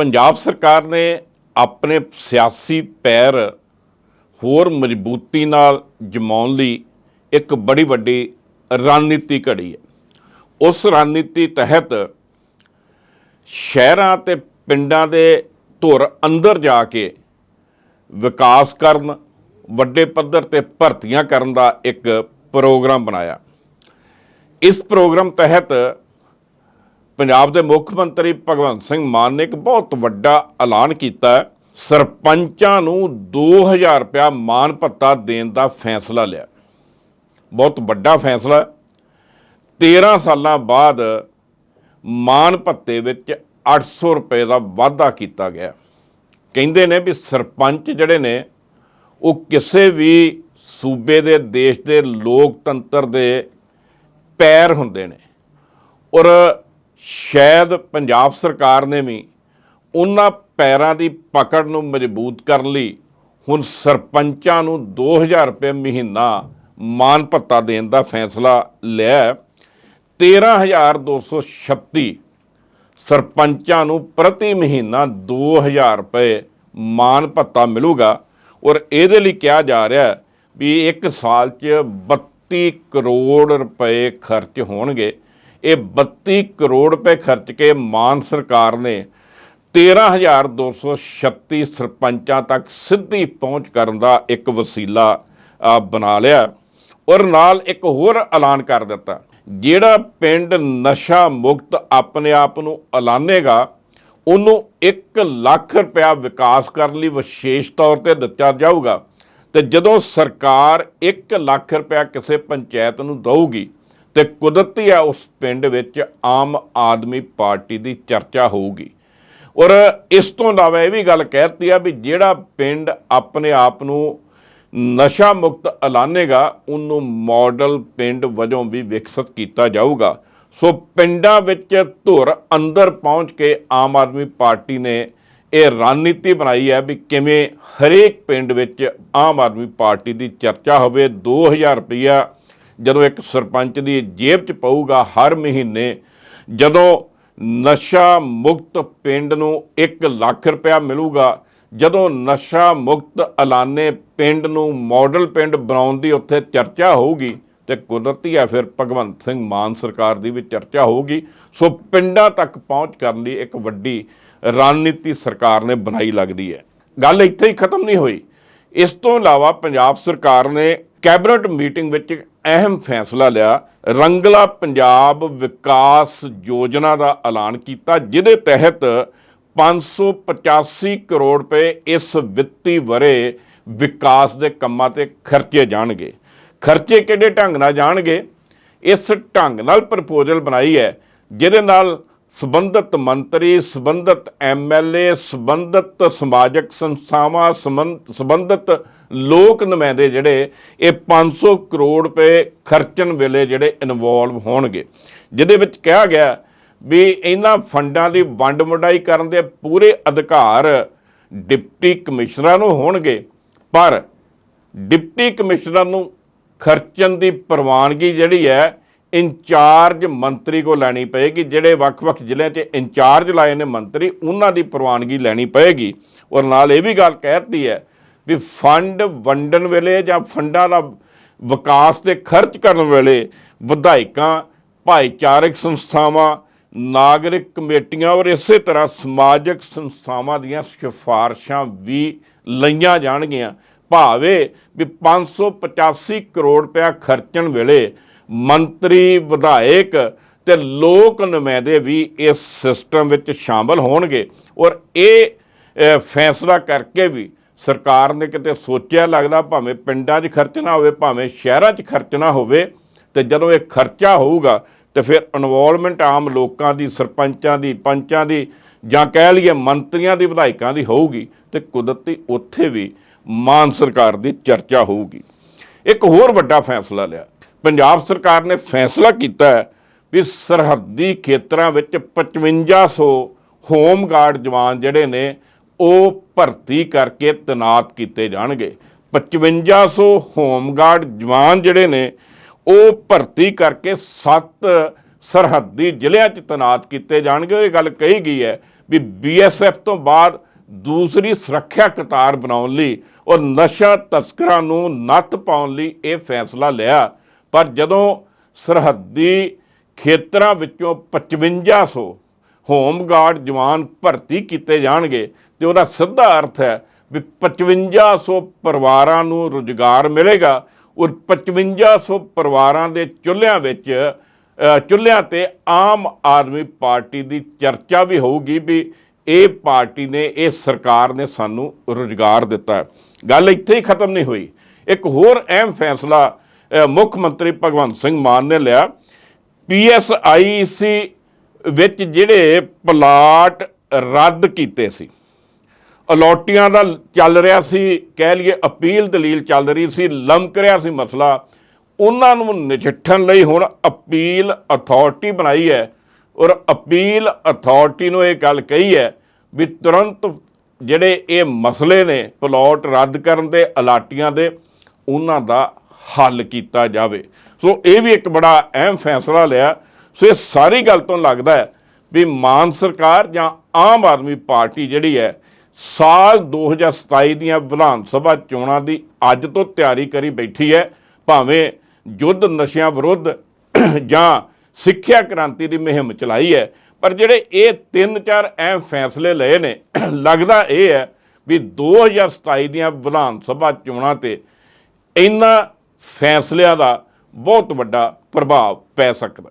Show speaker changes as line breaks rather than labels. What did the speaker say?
ਪੰਜਾਬ ਸਰਕਾਰ ਨੇ ਆਪਣੇ ਸਿਆਸੀ ਪੈਰ ਹੋਰ ਮਜ਼ਬੂਤੀ ਨਾਲ ਜਮਾਉਣ ਲਈ ਇੱਕ ਬੜੀ ਵੱਡੀ ਰਣਨੀਤੀ ਘੜੀ ਹੈ। ਉਸ ਰਣਨੀਤੀ ਤਹਿਤ ਸ਼ਹਿਰਾਂ ਤੇ ਪਿੰਡਾਂ ਦੇ ਧੁਰ ਅੰਦਰ ਜਾ ਕੇ ਵਿਕਾਸ ਕਰਨ, ਵੱਡੇ ਪੱਧਰ ਤੇ ਭਰਤੀਆਂ ਕਰਨ ਦਾ ਇੱਕ ਪ੍ਰੋਗਰਾਮ ਬਣਾਇਆ। ਇਸ ਪ੍ਰੋਗਰਾਮ ਤਹਿਤ ਪੰਜਾਬ ਦੇ ਮੁੱਖ ਮੰਤਰੀ ਭਗਵੰਤ ਸਿੰਘ ਮਾਨ ਨੇ ਇੱਕ ਬਹੁਤ ਵੱਡਾ ਐਲਾਨ ਕੀਤਾ ਹੈ। ਸਰਪੰਚਾਂ ਨੂੰ 2000 ਰੁਪਇਆ ਮਾਨ ਭੱਤਾ ਦੇਣ ਦਾ ਫੈਸਲਾ ਲਿਆ ਬਹੁਤ ਵੱਡਾ ਫੈਸਲਾ ਹੈ। 13 ਸਾਲਾਂ ਬਾਅਦ ਮਾਨ ਭੱਤੇ ਵਿੱਚ 800 ਰੁਪਏ ਦਾ ਵਾਧਾ ਕੀਤਾ ਗਿਆ ਕਹਿੰਦੇ ਨੇ ਵੀ ਸਰਪੰਚ ਜਿਹੜੇ ਨੇ, ਉਹ ਕਿਸੇ ਵੀ ਸੂਬੇ ਦੇ, ਦੇਸ਼ ਦੇ ਲੋਕਤੰਤਰ ਦੇ ਪੈਰ ਹੁੰਦੇ ਨੇ ਔਰ ਸ਼ਾਇਦ ਪੰਜਾਬ ਸਰਕਾਰ ਨੇ ਵੀ ਉਹਨਾਂ ਪੈਰਾਂ ਦੀ ਪਕੜ ਨੂੰ ਮਜ਼ਬੂਤ ਕਰਨ ਲਈ ਹੁਣ ਸਰਪੰਚਾਂ ਨੂੰ 2000 ਰੁਪਏ ਮਹੀਨਾ ਮਾਨ ਭੱਤਾ ਦੇਣ ਦਾ ਫੈਸਲਾ ਲਿਆ ਹੈ। 13236 ਸਰਪੰਚਾਂ ਨੂੰ ਪ੍ਰਤੀ ਮਹੀਨਾ 2000 ਰੁਪਏ ਮਾਨ ਭੱਤਾ ਮਿਲੂਗਾ ਔਰ ਇਹਦੇ ਲਈ ਕਿਹਾ ਜਾ ਰਿਹਾ ਵੀ ਇੱਕ ਸਾਲ 'ਚ 32 ਕਰੋੜ ਰੁਪਏ ਖਰਚ ਹੋਣਗੇ ਇਹ 32 ਕਰੋੜ ਰੁਪਏ ਖਰਚ ਕੇ ਮਾਨ ਸਰਕਾਰ ਨੇ 13236 ਸਰਪੰਚਾਂ ਤੱਕ ਸਿੱਧੀ ਪਹੁੰਚ ਕਰਨ ਦਾ ਇੱਕ ਵਸੀਲਾ ਬਣਾ ਲਿਆ। ਔਰ ਨਾਲ ਇੱਕ ਹੋਰ ਐਲਾਨ ਕਰ ਦਿੱਤਾ। ਜਿਹੜਾ ਪਿੰਡ ਨਸ਼ਾ ਮੁਕਤ ਆਪਣੇ ਆਪ ਨੂੰ ਐਲਾਨੇਗਾ, ਉਹਨੂੰ 1 ਲੱਖ ਰੁਪਇਆ ਵਿਕਾਸ ਕਰਨ ਲਈ ਵਿਸ਼ੇਸ਼ ਤੌਰ ਤੇ ਦਿੱਤਾ ਜਾਊਗਾ। ਤੇ ਜਦੋਂ ਸਰਕਾਰ 1 ਲੱਖ ਰੁਪਇਆ ਕਿਸੇ ਪੰਚਾਇਤ ਨੂੰ ਦਊਗੀ ਤੇ ਕੁਦਰਤੀ ਆ ਉਸ ਪਿੰਡ ਵਿੱਚ ਆਮ ਆਦਮੀ ਪਾਰਟੀ ਦੀ ਚਰਚਾ ਹੋਊਗੀ। ਔਰ ਇਸ ਤੋਂ ਇਲਾਵਾ ਇਹ ਵੀ ਗੱਲ ਕਹਿਤੀ ਆ ਵੀ ਜਿਹੜਾ ਪਿੰਡ ਆਪਣੇ ਆਪ ਨੂੰ ਨਸ਼ਾ ਮੁਕਤ ਐਲਾਨੇਗਾ, ਉਹਨੂੰ ਮਾਡਲ ਪਿੰਡ ਵਜੋਂ ਵੀ ਵਿਕਸਿਤ ਕੀਤਾ ਜਾਊਗਾ। ਸੋ ਪਿੰਡਾਂ ਵਿੱਚ ਧੁਰ ਅੰਦਰ ਪਹੁੰਚ ਕੇ ਆਮ ਆਦਮੀ ਪਾਰਟੀ ਨੇ ਇਹ ਰਣਨੀਤੀ ਬਣਾਈ ਹੈ ਵੀ ਕਿਵੇਂ ਹਰੇਕ ਪਿੰਡ ਵਿੱਚ ਆਮ ਆਦਮੀ ਪਾਰਟੀ ਦੀ ਚਰਚਾ ਹੋਵੇ। 2000 ਰੁਪਇਆ ਜਦੋਂ ਇੱਕ ਸਰਪੰਚ ਦੀ ਜੇਬ 'ਚ ਪਊਗਾ ਹਰ ਮਹੀਨੇ, ਜਦੋਂ ਨਸ਼ਾ ਮੁਕਤ ਪਿੰਡ ਨੂੰ 1 ਲੱਖ ਰੁਪਇਆ ਮਿਲੂਗਾ, ਜਦੋਂ ਨਸ਼ਾ ਮੁਕਤ ਐਲਾਨੇ ਪਿੰਡ ਨੂੰ ਮਾਡਲ ਪਿੰਡ ਬਣਾਉਣ ਦੀ ਉੱਥੇ ਚਰਚਾ ਹੋਊਗੀ ਤੇ ਕੁਦਰਤੀ ਹੈ ਫਿਰ ਭਗਵੰਤ ਸਿੰਘ ਮਾਨ ਸਰਕਾਰ ਦੀ ਵੀ ਚਰਚਾ ਹੋਊਗੀ। ਸੋ ਪਿੰਡਾਂ ਤੱਕ ਪਹੁੰਚ ਕਰਨ ਲਈ ਇੱਕ ਵੱਡੀ ਰਣਨੀਤੀ ਸਰਕਾਰ ਨੇ ਬਣਾਈ ਲੱਗਦੀ ਹੈ। ਗੱਲ ਇੱਥੇ ਹੀ ਖਤਮ ਨਹੀਂ ਹੋਈ। ਇਸ ਤੋਂ ਇਲਾਵਾ ਪੰਜਾਬ ਸਰਕਾਰ ਨੇ ਕੈਬਨਿਟ ਮੀਟਿੰਗ ਵਿੱਚ ਅਹਿਮ ਫੈਸਲਾ ਲਿਆ, ਰੰਗਲਾ ਪੰਜਾਬ ਵਿਕਾਸ ਯੋਜਨਾ ਦਾ ਐਲਾਨ ਕੀਤਾ, ਜਿਹਦੇ ਤਹਿਤ 585 ਕਰੋੜ ਰੁਪਏ ਇਸ ਵਿੱਤੀ ਵਰੇ ਵਿਕਾਸ ਦੇ ਕੰਮਾਂ ਤੇ ਖਰਚੇ ਜਾਣਗੇ। ਖਰਚੇ ਕਿਹੜੇ ਢੰਗ ਨਾਲ ਜਾਣਗੇ? ਇਸ ਢੰਗ ਨਾਲ ਪ੍ਰਪੋਜ਼ਲ ਬਣਾਈ ਹੈ, ਜਿਹਦੇ ਨਾਲ ਸੰਬੰਧਿਤ ਮੰਤਰੀ, ਸੰਬੰਧਿਤ ਐਮਐਲਏ ਸੰਬੰਧਿਤ ਸਮਾਜਿਕ ਸੰਸਥਾਵਾਂ, ਸੰਬੰਧ- ਸੰਬੰਧਿਤ ਲੋਕ ਨੁਮਾਇੰਦੇ ਜਿਹੜੇ, ਇਹ 500 ਕਰੋੜ ਰੁਪਏ ਖਰਚਣ ਵੇਲੇ ਜਿਹੜੇ ਇਨਵੋਲਵ ਹੋਣਗੇ। ਜਿਹਦੇ ਵਿੱਚ ਕਿਹਾ ਗਿਆ ਵੀ ਇਹਨਾਂ ਫੰਡਾਂ ਦੀ ਵੰਡ ਵੰਡਾਈ ਕਰਨ ਦੇ ਪੂਰੇ ਅਧਿਕਾਰ ਡਿਪਟੀ ਕਮਿਸ਼ਨਰਾਂ ਨੂੰ ਹੋਣਗੇ, ਪਰ ਡਿਪਟੀ ਕਮਿਸ਼ਨਰ ਨੂੰ ਖਰਚਣ ਦੀ ਪ੍ਰਵਾਨਗੀ ਜਿਹੜੀ ਹੈ ਇੰਚਾਰਜ ਮੰਤਰੀ ਕੋ ਲੈਣੀ ਪਏਗੀ, ਜਿਹੜੇ ਵੱਖ-ਵੱਖ ਜ਼ਿਲ੍ਹਿਆਂ 'ਚ ਇੰਚਾਰਜ ਲਾਏ ਨੇ ਮੰਤਰੀ, ਉਹਨਾਂ ਦੀ ਪ੍ਰਵਾਨਗੀ ਲੈਣੀ ਪਏਗੀ। ਔਰ ਨਾਲ ਇਹ ਵੀ ਗੱਲ ਕਹਿਤੀ ਹੈ ਵੀ ਫੰਡ ਵੰਡਣ ਵੇਲੇ ਜਾਂ ਫੰਡਾਂ ਦਾ ਵਿਕਾਸ ਤੇ ਖਰਚ ਕਰਨ ਵੇਲੇ ਵਿਧਾਇਕਾਂ, ਭਾਈਚਾਰਕ ਸੰਸਥਾਵਾਂ, ਨਾਗਰਿਕ ਕਮੇਟੀਆਂ ਔਰ ਇਸੇ ਤਰ੍ਹਾਂ ਸਮਾਜਿਕ ਸੰਸਥਾਵਾਂ ਦੀਆਂ ਸਿਫਾਰਸ਼ਾਂ ਵੀ ਲਈਆਂ ਜਾਣਗੀਆਂ। ਭਾਵੇਂ ਵੀ 585 ਕਰੋੜ ਰੁਪਇਆ ਖਰਚਣ ਵੇਲੇ ਮੰਤਰੀ, ਵਿਧਾਇਕ ਤੇ ਲੋਕ ਨੁਮਾਇੰਦੇ ਵੀ ਇਸ ਸਿਸਟਮ ਵਿੱਚ ਸ਼ਾਮਲ ਹੋਣਗੇ। ਔਰ ਇਹ ਫੈਸਲਾ ਕਰਕੇ ਵੀ ਸਰਕਾਰ ਨੇ ਕਿਤੇ ਸੋਚਿਆ ਲੱਗਦਾ ਭਾਵੇਂ ਪਿੰਡਾਂ 'ਚ ਖਰਚਣਾ ਹੋਵੇ, ਭਾਵੇਂ ਸ਼ਹਿਰਾਂ 'ਚ ਖਰਚਣਾ ਹੋਵੇ, ਤੇ ਜਦੋਂ ਇਹ ਖਰਚਾ ਹੋਊਗਾ, ਤੇ ਫਿਰ ਇਨਵੋਲਵਮੈਂਟ ਆਮ ਲੋਕਾਂ ਦੀ, ਸਰਪੰਚਾਂ ਦੀ, ਪੰਚਾਂ ਦੀ ਜਾਂ ਕਹਿ ਲਈਏ ਮੰਤਰੀਆਂ ਦੀ, ਵਿਧਾਇਕਾਂ ਦੀ ਹੋਊਗੀ ਤੇ ਕੁਦਰਤੀ ਉੱਥੇ ਵੀ ਮਾਨ ਸਰਕਾਰ ਦੀ ਚਰਚਾ ਹੋਊਗੀ। ਇੱਕ ਹੋਰ ਵੱਡਾ ਫੈਸਲਾ ਲਿਆ। ਪੰਜਾਬ ਸਰਕਾਰ ਨੇ ਫੈਸਲਾ ਕੀਤਾ ਵੀ ਸਰਹੱਦੀ ਖੇਤਰਾਂ ਵਿੱਚ 5500 ਹੋਮਗਾਰਡ ਜਵਾਨ ਜਿਹੜੇ ਨੇ, ਉਹ ਭਰਤੀ ਕਰਕੇ ਤੈਨਾਤ ਕੀਤੇ ਜਾਣਗੇ। 5500 ਹੋਮਗਾਰਡ ਜਵਾਨ ਜਿਹੜੇ ਨੇ, ਉਹ ਭਰਤੀ ਕਰਕੇ 7 ਸਰਹੱਦੀ ਜ਼ਿਲ੍ਹਿਆਂ 'ਚ ਤੈਨਾਤ ਕੀਤੇ ਜਾਣਗੇ। ਇਹ ਗੱਲ ਕਹੀ ਗਈ ਹੈ ਵੀ ਬੀਐਸਐਫ ਤੋਂ ਬਾਅਦ ਦੂਸਰੀ ਸੁਰੱਖਿਆ ਕਤਾਰ ਬਣਾਉਣ ਲਈ ਔਰ ਨਸ਼ਾ ਤਸਕਰਾਂ ਨੂੰ ਨੱਥ ਪਾਉਣ ਲਈ ਇਹ ਫੈਸਲਾ ਲਿਆ। ਪਰ ਜਦੋਂ ਸਰਹੱਦੀ ਖੇਤਰਾਂ ਵਿੱਚੋਂ 5500 ਹੋਮਗਾਰਡ ਜਵਾਨ ਭਰਤੀ ਕੀਤੇ ਜਾਣਗੇ ਤੇ ਉਹਦਾ ਸਿੱਧਾ ਅਰਥ ਹੈ ਵੀ 5500 ਪਰਿਵਾਰਾਂ ਨੂੰ ਰੁਜ਼ਗਾਰ ਮਿਲੇਗਾ ਔਰ 5500 ਪਰਿਵਾਰਾਂ ਦੇ ਚੁੱਲ੍ਹਿਆਂ ਵਿੱਚ ਚੁੱਲ੍ਹਿਆਂ ਤੇ ਆਮ ਆਦਮੀ ਪਾਰਟੀ ਦੀ ਚਰਚਾ ਵੀ ਹੋਊਗੀ ਵੀ ਇਹ ਪਾਰਟੀ ਨੇ, ਇਹ ਸਰਕਾਰ ਨੇ ਸਾਨੂੰ ਰੁਜ਼ਗਾਰ ਦਿੱਤਾ। ਗੱਲ ਇੱਥੇ ਹੀ ਖਤਮ ਨਹੀਂ ਹੋਈ। ਇੱਕ ਹੋਰ ਅਹਿਮ ਫੈਸਲਾ ਮੁੱਖ ਮੰਤਰੀ ਭਗਵੰਤ ਸਿੰਘ ਮਾਨ ਨੇ ਲਿਆ ਪੀਐਸਆਈਸੀ ਵਿੱਚ ਜਿਹੜੇ ਪਲਾਟ ਰੱਦ ਕੀਤੇ ਸੀ। ਅਲੋਟੀਆਂ ਦਾ ਚੱਲ ਰਿਹਾ ਸੀ, ਕਹਿ ਲਈਏ ਅਪੀਲ ਦਲੀਲ ਚੱਲ ਰਹੀ ਸੀ, ਲਮਕ ਰਿਹਾ ਸੀ ਮਸਲਾ। ਉਹਨਾਂ ਨੂੰ ਨਜਿੱਠਣ ਲਈ ਹੁਣ ਅਪੀਲ ਅਥਾਰਟੀ ਬਣਾਈ ਹੈ ਔਰ ਅਪੀਲ ਅਥਾਰਟੀ ਨੂੰ ਇਹ ਗੱਲ ਕਹੀ ਹੈ ਵੀ ਤੁਰੰਤ ਜਿਹੜੇ ਇਹ ਮਸਲੇ ਨੇ, ਪਲਾਟ ਰੱਦ ਕਰਨ ਦੇ, ਅਲਾਟੀਆਂ ਦੇ, ਉਹਨਾਂ ਦਾ ਹੱਲ ਕੀਤਾ ਜਾਵੇ। ਸੋ ਇਹ ਵੀ ਇੱਕ ਬੜਾ ਅਹਿਮ ਫੈਸਲਾ ਲਿਆ। ਸੋ ਇਹ ਸਾਰੀ ਗੱਲ ਤੋਂ ਲੱਗਦਾ ਹੈ ਵੀ ਮਾਨ ਸਰਕਾਰ ਜਾਂ ਆਮ ਆਦਮੀ ਪਾਰਟੀ ਜਿਹੜੀ ਹੈ, ਸਾਲ 2027 ਦੀਆਂ ਵਿਧਾਨ ਸਭਾ ਚੋਣਾਂ ਦੀ ਅੱਜ ਤੋਂ ਤਿਆਰੀ ਕਰੀ ਬੈਠੀ ਹੈ। ਭਾਵੇਂ ਯੁੱਧ ਨਸ਼ਿਆਂ ਵਿਰੁੱਧ ਜਾਂ ਸਿੱਖਿਆ ਕ੍ਰਾਂਤੀ ਦੀ ਮੁਹਿੰਮ ਚਲਾਈ ਹੈ, ਪਰ ਜਿਹੜੇ ਇਹ ਤਿੰਨ ਚਾਰ ਅਹਿਮ ਫੈਸਲੇ ਲਏ ਨੇ, ਲੱਗਦਾ ਇਹ ਹੈ ਵੀ 2027 ਦੀਆਂ ਵਿਧਾਨ ਸਭਾ ਚੋਣਾਂ ਤੇ ਇੰਨਾ ਫੈਸਲਿਆਂ ਦਾ ਬਹੁਤ ਵੱਡਾ ਪ੍ਰਭਾਵ ਪੈ ਸਕਦਾ।